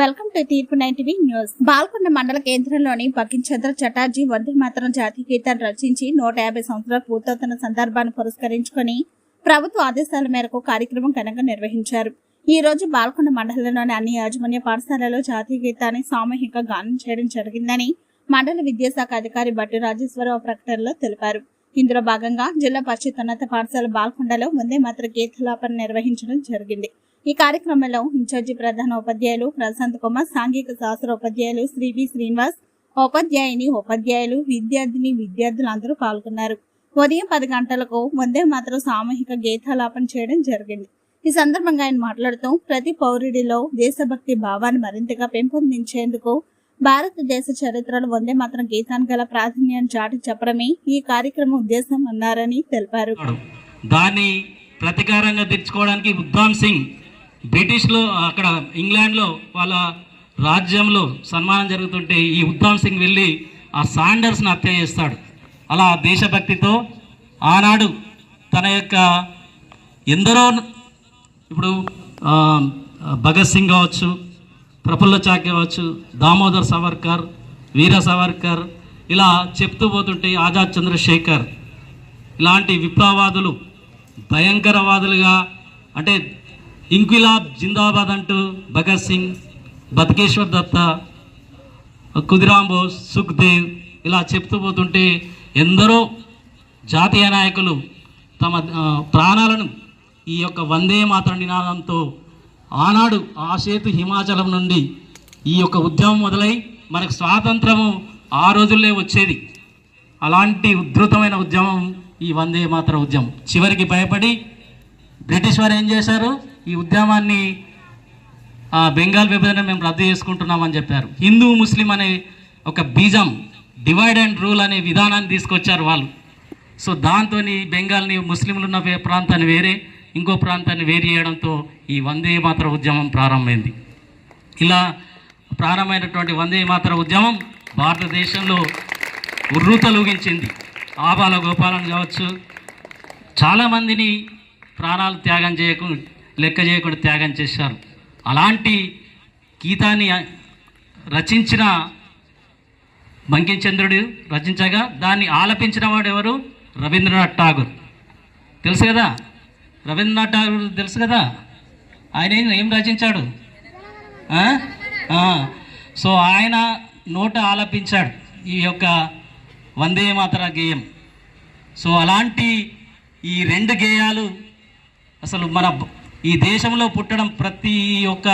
Welcome to తీర్పు nine TV news. Balkonda మండల కేంద్రంలోని బకించంద్ర చటార్జీ వందే మాత్రం జాతీయ గీతాన్ని రచించి నూట యాభై సంవత్సరాలు పూర్తవుతున్న సందర్భాన్ని పురస్కరించుకొని ప్రభుత్వ ఆదేశాల మేరకు కార్యక్రమం ఘనంగా నిర్వహించారు. ఈ రోజు బాల్కొండ మండలంలోని అన్ని యాజమాన్య పాఠశాలలో జాతీయ గీతాన్ని సామూహిక గానం చేయడం జరిగిందని మండల విద్యాశాఖ అధికారి బట్టి రాజేశ్వరరావు ప్రకటనలో తెలిపారు. ఇందులో భాగంగా జిల్లా పరిషత్ ఉన్నత పాఠశాల బాల్కొండలో ముందే మాత్రం గీతలాపన నిర్వహించడం జరిగింది. ఈ కార్యక్రమంలో ఇన్ఛార్జి ప్రధాన ఉపాధ్యాయులు ప్రశాంత్ కుమార్ సాంఘిక శాస్త్ర ఉపాధ్యాయులు శ్రీ వి శ్రీనివాస్ ఉపాధ్యాయుని ఉపాధ్యాయులు విద్యార్థిని విద్యార్థులు అందరూ పాల్గొన్నారు. ఉదయం పది గంటలకు వందే మాత్రం సామూహిక గీతాలాపన చేయడం జరిగింది. ఈ సందర్భంగా ఆయన మాట్లాడుతూ ప్రతి పౌరుడిలో దేశభక్తి భావాన్ని మరింతగా పెంపొందించేందుకు భారతదేశ చరిత్రలో వందే మాత్రం గీతానికి గల ప్రాధాన్యాన్ని చాటి చెప్పడమే ఈ కార్యక్రమం ఉద్దేశం అన్నారని తెలిపారు. దాన్ని ప్రతీకారంగా తెచ్చుకోవడానికి ఉద్దాం సింగ్ బ్రిటిష్లో అక్కడ ఇంగ్లాండ్లో వాళ్ళ రాజ్యంలో సన్మానం జరుగుతుంటే ఈ ఉద్దామ్ సింగ్ వెళ్ళి ఆ సాండర్స్ని హత్య చేస్తాడు. అలా దేశభక్తితో ఆనాడు తన యొక్క ఎందరో ఇప్పుడు భగత్ సింగ్ కావచ్చు ప్రఫుల్ల చాక్ కావచ్చు దామోదర్ సవర్కర్ వీర సవర్కర్ ఇలా చెప్తూ పోతుంటే ఆజాద్ చంద్రశేఖర్ ఇలాంటి విప్లవవాదులు భయంకరవాదులుగా అంటే ఇంక్విలాబ్ జిందాబాద్ అంటూ భగత్ సింగ్ బతకేశ్వర్ దత్త కుదిరాం బోస్ సుఖ్దేవ్ ఇలా చెప్తూ పోతుంటే ఎందరో జాతీయ నాయకులు తమ ప్రాణాలను ఈ యొక్క వందే మాతర నినాదంతో ఆనాడు ఆ సేతు హిమాచలం నుండి ఈ యొక్క ఉద్యమం మొదలై మనకు స్వాతంత్రము ఆ రోజుల్లో వచ్చేది. అలాంటి ఉధృతమైన ఉద్యమం ఈ వందే మాతర ఉద్యమం. చివరికి భయపడి బ్రిటిష్ వారు ఏం చేశారు? ఈ ఉద్యమాన్ని ఆ, బెంగాల్ విభజన మేము రద్దు చేసుకుంటున్నామని చెప్పారు. హిందూ ముస్లిం అనే ఒక బీజం డివైడ్ అండ్ రూల్ అనే విధానాన్ని తీసుకొచ్చారు వాళ్ళు. సో దాంతో బెంగాల్ని ముస్లింలు ఉన్న ప్రాంతాన్ని వేరే ఇంకో ప్రాంతాన్ని వేరు చేయడంతో ఈ వందే మాతర ఉద్యమం ప్రారంభమైంది. ఇలా ప్రారంభమైనటువంటి వందే మాతర ఉద్యమం భారతదేశంలో ఉర్రూతలూగించింది ఆబాల గోపాలను కావచ్చు చాలామందిని ప్రాణాలు త్యాగం చేయకు లెక్క చేయకుండా త్యాగం చేశారు. అలాంటి గీతాన్ని రచించిన బంకించంద్రుడు రచించగా దాన్ని ఆలపించిన వాడు ఎవరు? రవీంద్రనాథ్ ఠాగూర్. తెలుసు కదా? రవీంద్రనాథ్ ఠాగూర్ తెలుసు కదా? ఆయన ఏం ఏం రచించాడు? సో ఆయన నోట ఆలపించాడు ఈ యొక్క వందే మాతర గేయం. సో అలాంటి ఈ రెండు గేయాలు అసలు మన ఈ దేశంలో పుట్టడం ప్రతి ఒక్క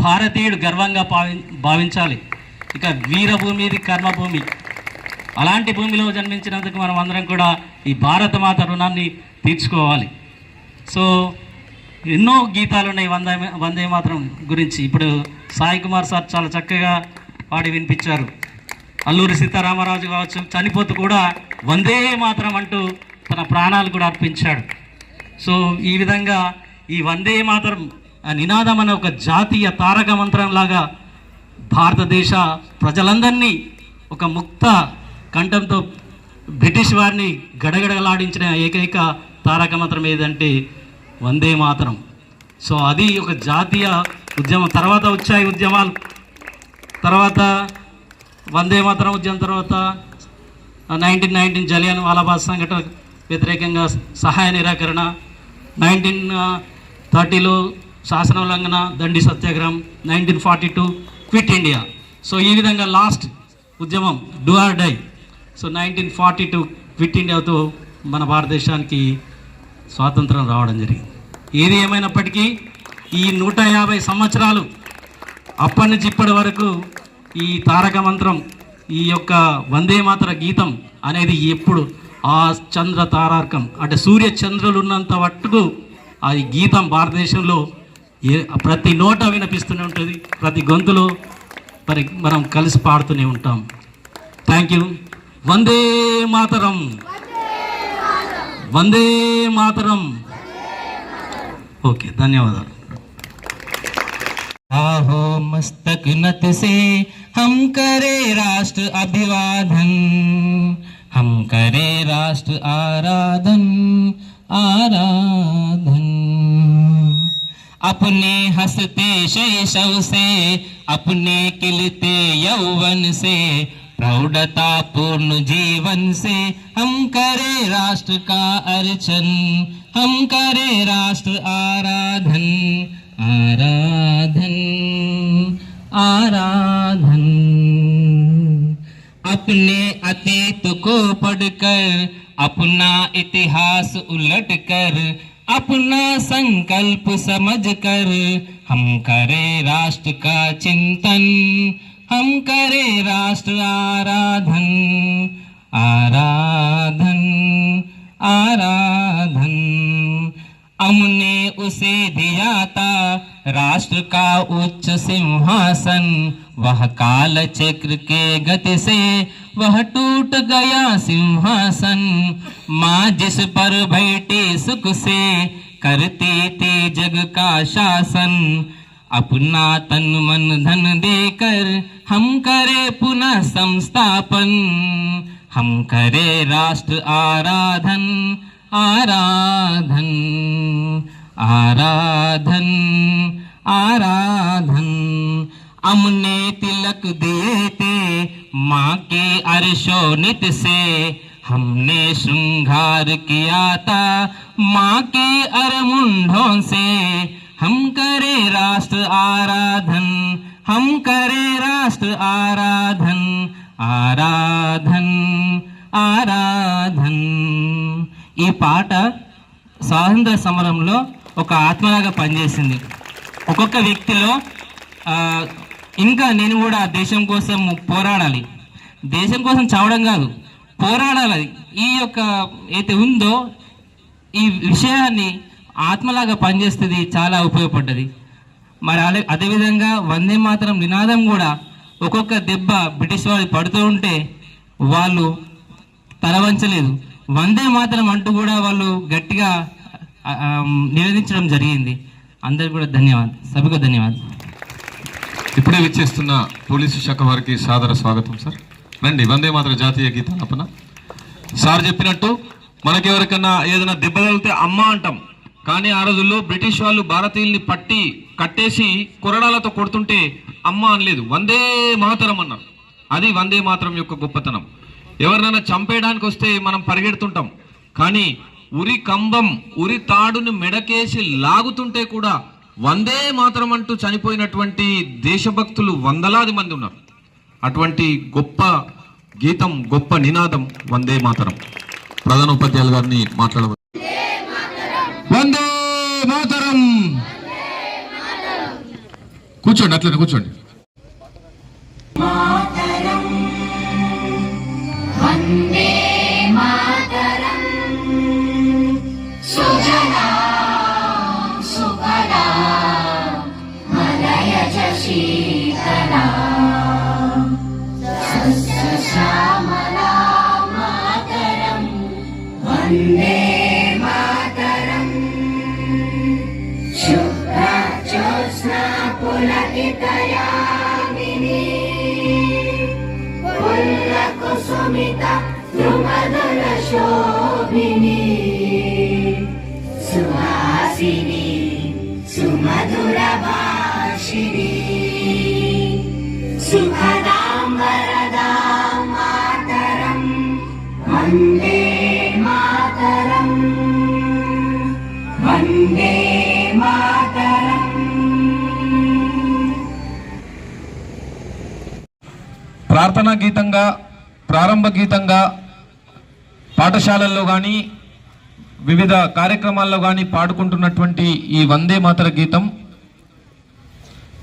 భారతీయుడు గర్వంగా భావి భావించాలి. ఇక వీరభూమి ఇది కర్మభూమి. అలాంటి భూమిలో జన్మించినందుకు మనం అందరం కూడా ఈ భారత మాత రుణాన్ని తీర్చుకోవాలి. సో ఎన్నో గీతాలు ఉన్నాయి వందే వందే మాత్రం గురించి. ఇప్పుడు సాయి కుమార్ సార్ చాలా చక్కగా పాడి వినిపించారు. అల్లూరి సీతారామరాజు కావచ్చు చనిపోతూ కూడా వందే మాత్రం అంటూ తన ప్రాణాలు కూడా అర్పించాడు. సో ఈ విధంగా ఈ వందే మాతరం నినాదం అనే ఒక జాతీయ తారక మంత్రం లాగా భారతదేశ ప్రజలందరినీ ఒక ముక్త కంఠంతో బ్రిటిష్ వారిని గడగడలాడించిన ఏకైక తారక మంత్రం ఏదంటే వందే మాతరం. సో అది ఒక జాతీయ ఉద్యమం. తర్వాత వచ్చాయి ఉద్యమాలు. తర్వాత వందే మాతరం ఉద్యమం తర్వాత నైన్టీన్ నైన్టీన్ జలియన్ వాలాబాద్ సంఘటన వ్యతిరేకంగా సహాయ నిరాకరణ నైన్టీన్ థర్టీలో శాసన ఉల్లంఘన దండి సత్యాగ్రహం nineteen forty two quit India. So ఈ విధంగా లాస్ట్ ఉద్యమం do or die. So nineteen forty two quit ఇండియాతో మన భారతదేశానికి స్వాతంత్రం రావడం జరిగింది. ఏది ఏమైనప్పటికీ ఈ నూట యాభై సంవత్సరాలు అప్పటి నుంచి ఇప్పటి వరకు ఈ తారక మంత్రం ఈ యొక్క వందే మాతర గీతం అనేది ఎప్పుడు ఆ చంద్ర తారార్కం అంటే సూర్య చంద్రులు ఉన్నంత మట్టుకు ఆ ఈ గీతం భారతదేశంలో ఏ ప్రతి నోట వినిపిస్తూనే ఉంటుంది ప్రతి గొంతులో మరి మనం కలిసి పాడుతూనే ఉంటాం thank you Vande Mataram Vande Mataram okay ధన్యవాదాలు आहो मस्तक नत से हम करे राष्ट्र अभिवादन हम करे राष्ट्र आराधन आराधन अपने हँसते शैशव से, अपने किलते यौवन से प्रौढ़ता पूर्ण जीवन से, हम करे राष्ट्र का अर्चन, हम करे राष्ट्र आराधन आराधन आराधन। अपने अतीत को पढ़कर, अपना इतिहास उलट कर अपना संकल्प समझ कर हम करें राष्ट्र का चिंतन, हम करें राष्ट्र आराधन आराधन आराधन। हमने उसे दिया था राष्ट्र का उच्च सिंहासन, वह काल चक्र के गति से वह टूट गया सिंहासन। माँ जिस पर बैठी सुख से करती थी जग का शासन, अपना तन मन धन देकर हम करे पुनः संस्थापन। हम करे राष्ट्र आराधन आराधन। आराधन आराधन हमने तिलक दिए थे माँ के अर्शोनित से हमने श्रृंगार किया था माँ के अरमुंडों से हम करे राष्ट्र आराधन हम करे राष्ट्र आराधन ఆరాధన్ ఆరాధన్ ఈ పాట స్వాతంత్ర సమరంలో ఒక ఆత్మలాగా పనిచేసింది. ఒక్కొక్క వ్యక్తిలో ఇంకా నేను కూడా దేశం కోసం పోరాడాలి. దేశం కోసం చావడం కాదు పోరాడాలి. ఈ యొక్క అయితే ఉందో ఈ విషయాన్ని ఆత్మలాగా పనిచేస్తుంది చాలా ఉపయోగపడ్డది. మరి అదే అదేవిధంగా వందే మాత్రం నినాదం కూడా ఒక్కొక్క దెబ్బ బ్రిటిష్ వాళ్ళు పడుతూ ఉంటే వాళ్ళు తలవంచలేదు. వందే మాత్రం అంటూ కూడా వాళ్ళు గట్టిగా నివేదించడం జరిగింది. అందరికి కూడా ధన్యవాదాలు. సభకు ధన్యవాదాలు. ఇప్పుడే విచ్చేస్తున్న పోలీసు శాఖ వారికి సాదర స్వాగతం సార్. రండి వందే మాత్రం జాతీయ గీతాలపన. సార్ చెప్పినట్టు మనకెవరికన్నా ఏదైనా దెబ్బ తగిలితే అమ్మ అంటాం. కానీ ఆ రోజుల్లో బ్రిటిష్ వాళ్ళు భారతీయుల్ని పట్టి కట్టేసి కొరడాలతో కొడుతుంటే అమ్మ అనలేదు. వందే మాతరం అన్నారు. అది వందే మాతరం యొక్క గొప్పతనం. ఎవరినైనా చంపేయడానికి వస్తే మనం పరిగెడుతుంటాం. కానీ ఉరి కంబం ఉరి తాడును మెడకేసి లాగుతుంటే కూడా వందే మాతరం అంటూ చనిపోయినటువంటి దేశభక్తులు వందలాది మంది ఉన్నారు. అటువంటి గొప్ప గీతం గొప్ప నినాదం వందే మాతరం. ప్రధాన ఉపాధ్యాయులు గారిని మాట్లాడవచ్చు వందే మాతరం! కూర్చోండి అట్లనే కూర్చోండి. దయామిని. ఉల్ల కుసుమిత ద్రుమదల శోభిని. సుహాసిని సుమధుర భాషిని సుఖదాం మాతరం వందే ప్రార్థనా గీతంగా ప్రారంభ గీతంగా పాఠశాలల్లో కానీ వివిధ కార్యక్రమాల్లో కానీ పాడుకుంటున్నటువంటి ఈ వందే మాతర గీతం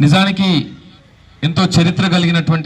నిజానికి ఎంతో చరిత్ర కలిగినటువంటి